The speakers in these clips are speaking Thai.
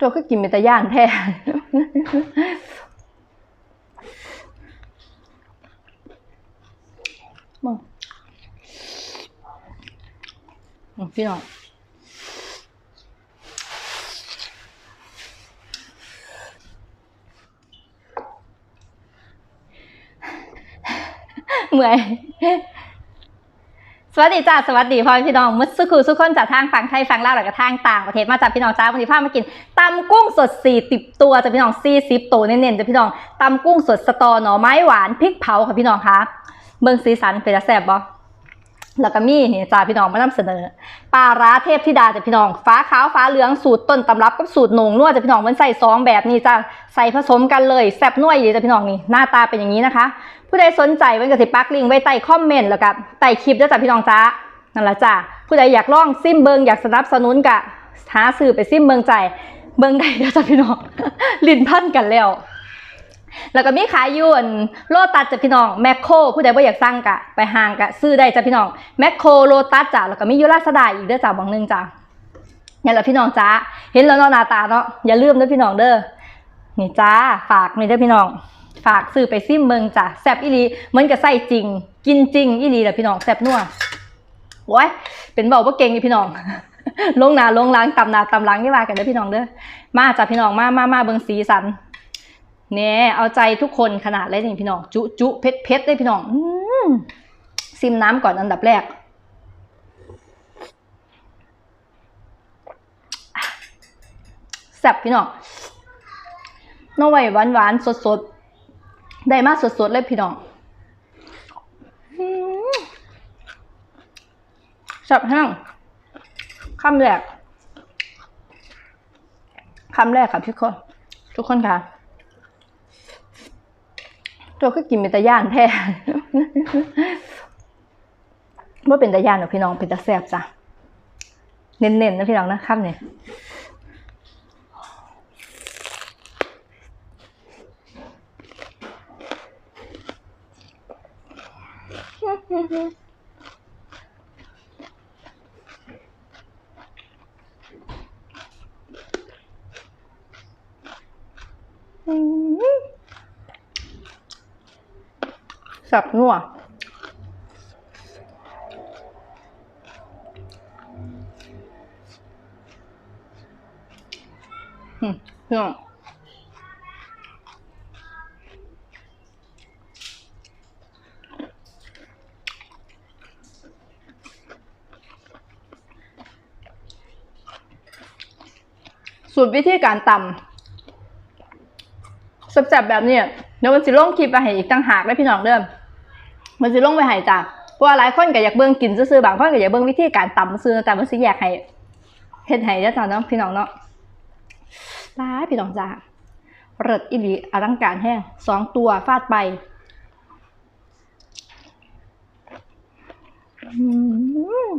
ตัวก็กินเป็นตะย่านแท้มึงอืมพี่น้องเมื่อย สวัสดีจ้าสวัสดีพ่อพี่น้องมุสุขุสุขคนจากทางฝั่งไทยฝั่งลาวแล้วก็ทางต่างประเทศมาจากพี่น้องจ้าวันนี้พามากินตำกุ้งสด40ตัวจ้ะพี่น้อง40ตัวเน้นๆจ้ะพี่น้องตำกุ้งสดสตอหน่อไม้หวานพริกเผาค่ะพี่น้องคะเบิ่งสีสันเป็นจะแซ่บบ่แล้วก็มีนี่จ้าพี่น้องมานำเสนอปลาร้าเทพธิดาจ้ะพี่น้อง ฟ้าขาวฟ้าเหลืองสูตรต้นตำรับกับสูตรหนงนวดจ้ะพี่น้องมันใส่ซองแบบนี้จ้าใส่ผสมกันเลยแซ่บนัวอยู่จ้ะพี่น้องนี่หน้าตาเป็นอย่างนี้นะคะ ผู้ใดสนใจมันก็สิปักลิงไว้ใต้คอมเมนต์แล้วก็ใต้คลิปด้วยจ้ะพี่น้องจ้านั่นแหละจ้าผู้ใดอยากลองซิมเบิงอยากสนับสนุนกะหาซื้อไปซิมเบิงใจเบิงได้เด้อจ้ะพี่น้องลิ้นพันกันแล้วแล้วก็มีขายยูนโลตัสจ้ะพี่น้องแมคโครผู้ใดบ่อยากสั่งกะไปห่างกะซื้อได้จ้ะพี่น้องแมคโครโลตัสจ้ะแล้วก็มียูราสดาอีกเด้อจ้ะบางหนึงจ้ะนี่นแหละพี่น้องจ้าเห็นแล้วเนาะหน้าตาเนาะอย่าลืมด้อพี่น้องเด้อนี่จ้าฝากนี่เด้อพี่น้อง ฝากซื้อไปซิมเบิงจ้ะแซบอีหลีเหมือนกับไส้จริง กินจริงอีหลีแหละพี่น้องแซบนัวโว้ยเป็นเบาบ่เก่งนี่พี่น้องลงนาลงหล้างตำนาตำหลังนี่ว่ากันเด้อพี่น้องเด้อมาจ้ะพี่น้องมามามาเบิงสีสันเนี่ยเอาใจทุกคนขนาดเลยนี่พี่น้อง จุจุเผ็ดเผ็ดเลยพี่น้องอซิมน้ำก่อนอันดับแรกแซ่บพี่น้องน้องไว้หวานหวานสดสดๆ ได้มาสดสดๆเลยพี่น้องอืมแซ่บแห้งคำแรกคำแรกค่ะพี่คน ทุกคนค่ะ ตัวก็กินเป็นตะย่านแท้ว่าเป็นตะย่านหรอกพี่น้องเป็นตะแซบจ้ะ เน้นๆนะพี่น้องนะคำเนี่ย อืมสับนัวอืมพี่น้อง สูตรวิธีการตำแซ่บๆแบบนี้เดี๋ยวมันสิลงคลิปไปให้อีกต่างหากได้พี่น้องเด้อมันสิลงไปให้จ้ะเพราะว่าหลายคนก็อยากเบิ่งกินซื่อบางคนก็อยากเบิ่งวิธีการตำซื่อแต่มันสิแยกให้เฮ็ดให้เด้จ้ะเนาะพี่น้องเนาะตายพี่น้องจ้าเริดอีหลีอลังการแห้งสองตัวฟาดไปอืม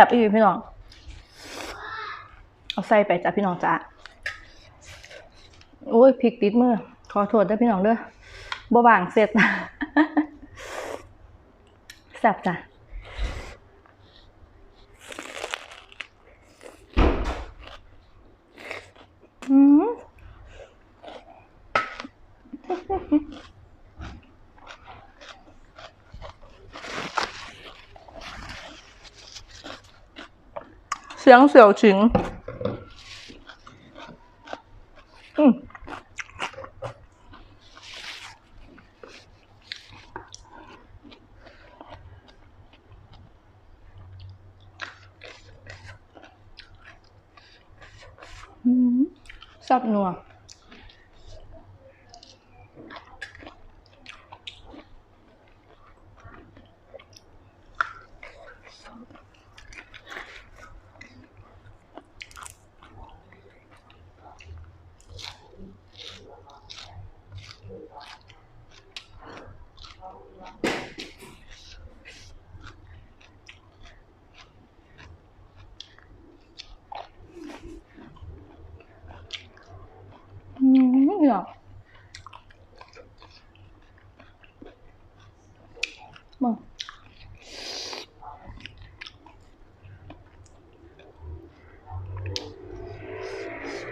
ซ่บอีกพี่น้อง เอาใส่ไปจ้ะพี่น้องจ้ะโอ้ยพริกติดมือ ขอโทษด้วยพี่น้องเด้อบ่บางเสร็จแซ่บจ้ะ อืม เสียงเสี่ยวฉิงอืมอืมสับนัว อืมเนี่ย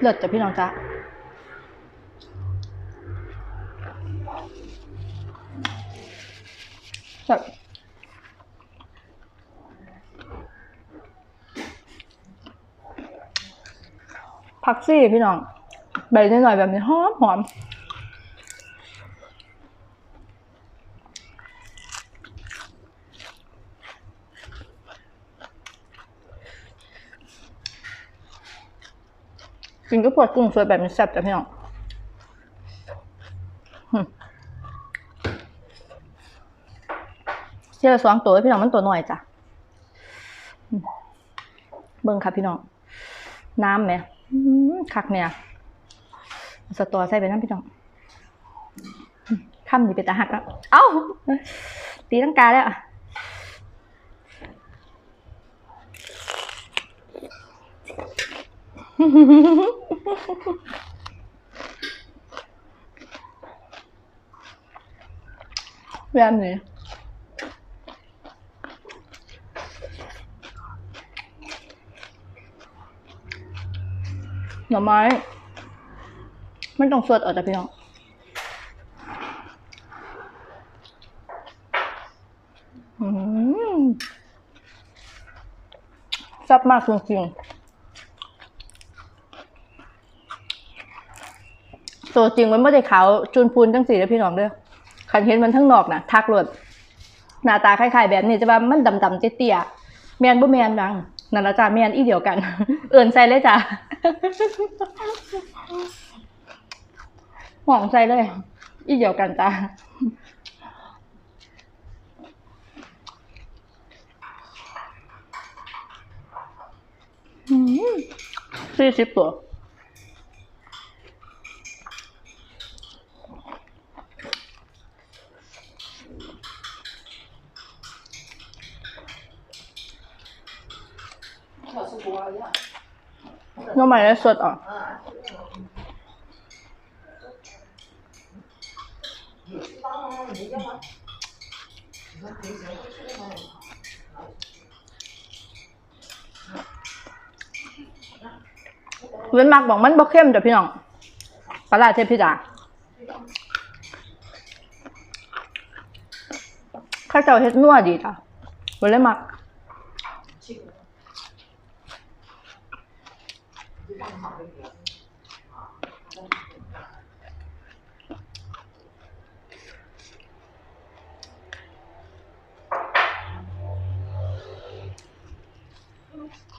เลิศจ้ะพี่น้องจ้ะจ้ะผักซี่พี่น้อง ใบนิดหน่อยแบบนี้หอมหอม กินก็ปวดกุ้งสวยแบบนี้แซ่บจ้ะพี่น้องเชื่อสองตัวพี่น้องมันตัวหน่อยจ้ะเบิ่งค่ะพี่น้องน้ำไหมคักเนี่ยสตอใส่ไปน้ำพี่น้องข้ามนี่เป็นตาหักแล้วเอ้าตีตั้งกาแล้ว แบบนี้หน่อไม้ไม่ต้องสดออกจากพี่น้องอืมซ่บมากจริงๆ ตัวจริงมันไม่ได้ขาวจูนพูนจังสีเลยพี่น้องเด้อคันเห็นมันทั้งนอกนะทักรวดหน้าตาคล้ายๆแบบนี้จะว่ามันดำๆเตี้ยๆแมนบ่แมนดังนั่นละจ้าแมนอีเดียวกัน เอิ่นใส่เลยจ้าหวงใส่เลย อีเดียวกันจ้าสี่สิบตัว น้องใหม่ได้สดอะเว้นมักบอกมันบ่เข้มจ้ะพี่น้องปลาร้าเทพธิดาข้าวเจ้าเฮ็ดนัวดีจ้ะเว้นเลยมัก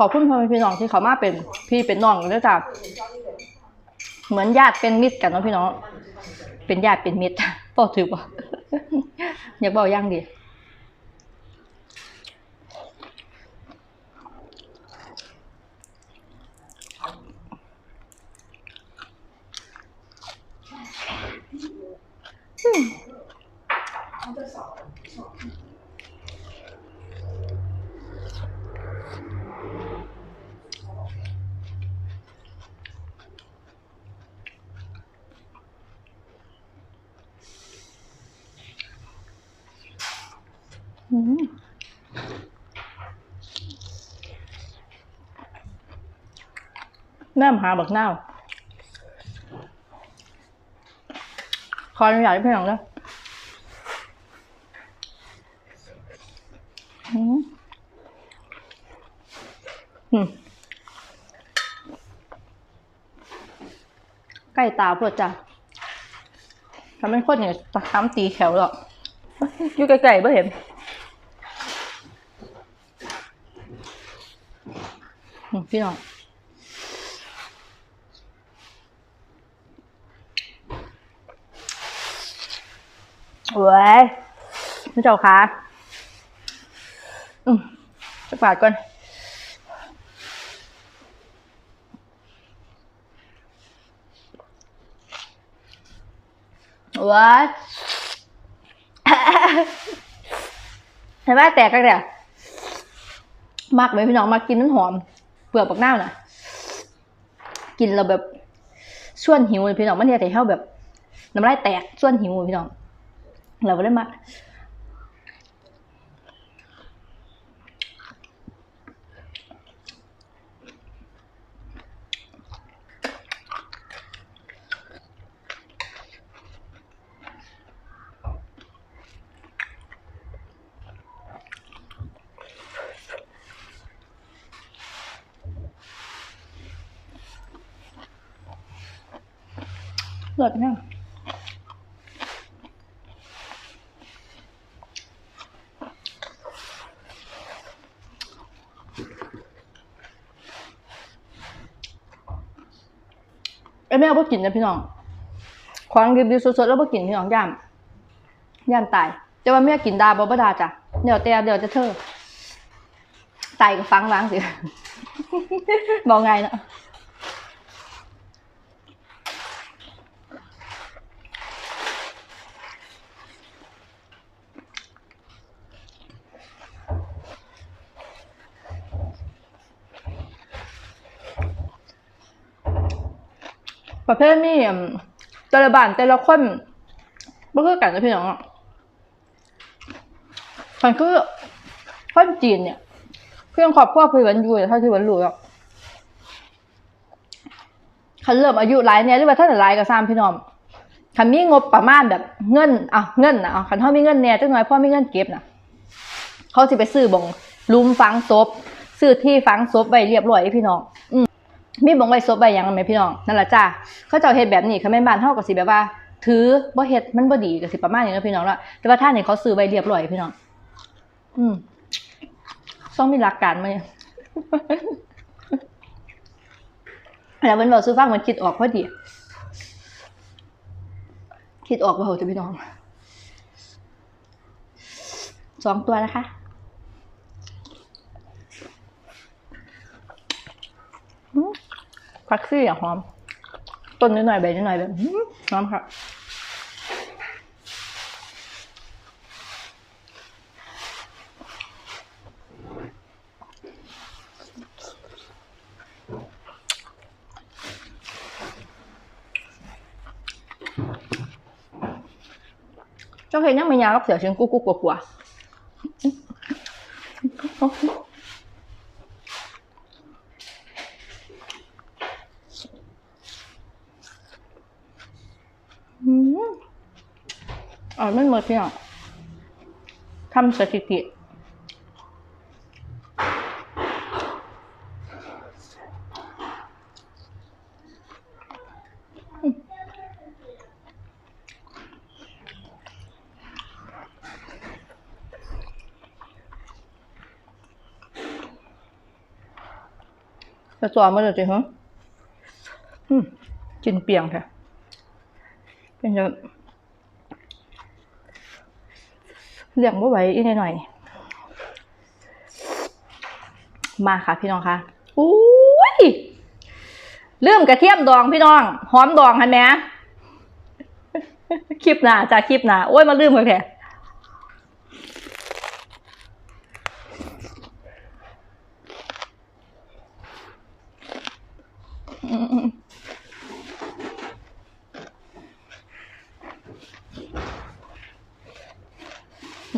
ขอบคุณพ่อแม่พี่น้องที่เขามาเป็นพี่เป็นน้องกันด้วยจ้ะเหมือนญาติเป็นมิตรกันเนาะพี่น้อง เป็นญาติเป็นมิตรบอกถือว่าอยากบอกย่างดี นมหาบักนาวขออนุญาตพี่น้องเด้ออืมอืมใกล้ตาพื่อจ้ะทำเป็นคนเนี่ยตะค้ำตีแขวหรอกอยู่ไกลๆไม่เห็น อืม พี่น้องเว้ยพี่เจ้าคะอืมจะปาดก่อนเว้ยเห็นไหมแตกกันเลยมากไหมพี่น้องมากินน้ำหอม เปลือกบักหน้าวน่ะ กินเราแบบส่วนหิวพี่น้องมันเนี่ยแต่เข้าแบบน้ำลายแตกส่วนหิวพี่น้องเราไม่ได้มา เลิศเนี่ยไอ้แม่บ่กินนะพี่น้องของดิบๆสดๆแล้วบ่กินพี่น้องย่านย่านตาย แต่ว่าแม่กินดาบ่บดาจ้ะเดี๋ยวแต่เดี๋ยวจะเธอตายก็ฟังล้างสิบอกไงเนาะ ประเภทนี้อืมแต่ละบ้านแต่ละคนบ่คือกันนะพี่น้องอะมันคือคนจีนเนี่ยเพื่อนครอบครัวเพี่วันอยู่เท่าที่วันรู้อะคันเริ่มอายุหลายเนี่ยหรือว่าท่านหลายก็ตามพี่น้องคันมีงบประมาณแบบเงินอะเงินนะอะคันเฮามีเงินแหน่จักหน่อยพ่อมีเงินเก็บนะเขาสิไปซื้อบงลุมฝังศพซื้อที่ฝังศพไว้เรียบร้อยพี่น้อง มีบงไว้ซบใบยังไหมพี่น้องนั่นแหละจ้าเขาเจ้าเฮ็ดแบบนี้เขาแม่บ้านเฮาก็สิแบบว่า ถือบ่เฮ็ดมันบ่ดีก็สิประมาณนี้นะพี่น้องละแต่ว่าท่านเนี่ยเขาซื้อไว้เรียบร้อยพี่น้อง อืมต้องมีหลักการมาเนี่ยแล้วมันบอกซื้อฟังมันคิดออกพอดีคิดออกว่าโหจะพี่น้องสองตัวนะคะ ผักซี่อะหอม ต้นนิดหน่อยใบนิดหน่อยแบบอื้อหอมค่ะเจ้าเห็นยังไม่ยาวกับเสือเชียงกุ๊กกุ๊กกลัวๆ อืม อ๋อไม่หมดพี่น้องทำสถิติจะสอนมาเลยจิฮะอืมกินเปียงค่ะเป็นจะ เลี้ยงบ่ไหวอีกหน่อยมาค่ะพี่น้องค่ะอุ้ยลืมกระเทียมดองพี่น้อง หอมดองเห็นไหมคลิปหนาจากคลิปหนาโอ้ยมาลืมเลยแค่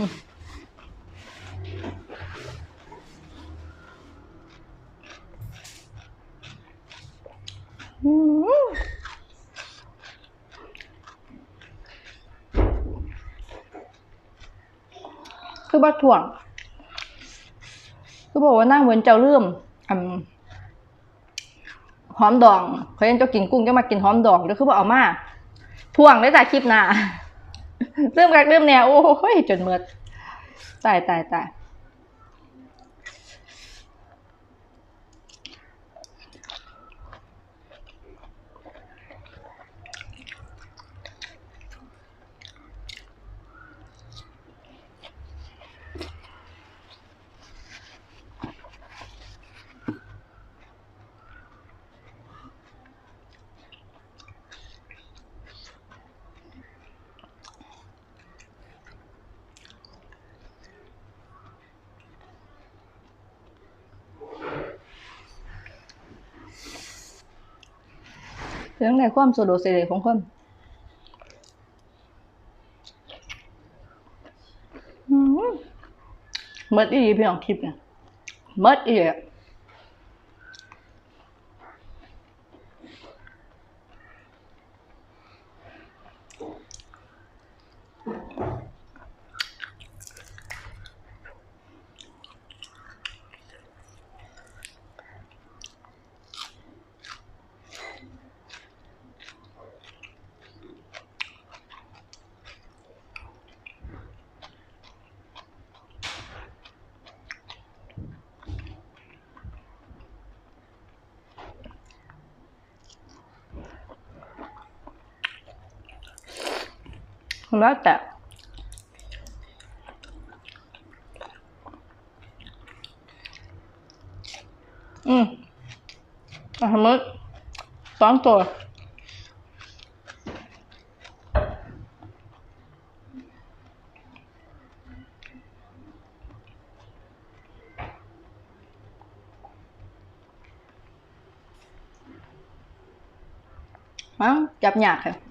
คือบักถ่วง คือบอกว่านั่งเหมือนเจ้าเลื่อมอหอมดองเขายังเจ้ากินกุ้งจะมากินหอมดองแล้วคือบอกเอามา ถ่วงได้จากคลิปหน้า เริ่มกักเริ่มแนวโอ้ยจนเมือตายตายตาย ถึงในความสะดวกสบายของคนเมื่อที่พี่น้องคลิปเนี่ยเมื่อที่ แล้วแต่อืมอะสมมติสองตัวอ้าวจับยากค่ะ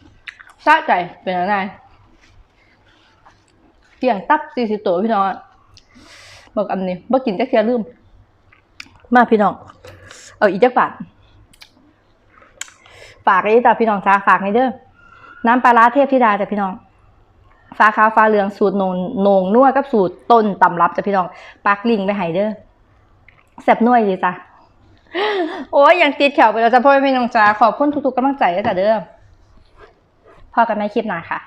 สะใจเป็นอะไรเพียงตับสี่สิบตัวพี่น้องบอกอันนี้บ่กินจักเทียลืม มาพี่น้อง เอาอีกจักบาทฝากไอ้จ้ะพี่น้องจ้าฝากในเด้อน้ำปลาร้าเทพธิดาจ้ะพี่น้องฟ้าขาวฟ้าเหลืองสูตรนงนงนัวกับสูตรต้นตำรับจ้ะพี่น้องปักลิงไปให้เด้อแซบนัวดีจ้ะโอ้ยยังติดแขวไปแล้วจ้ะพ่อแม่พี่น้องจ้าขอบคุณทุกๆกำลังใจจ้ะเด้อ พอกันในคลิปหน้าค่ะ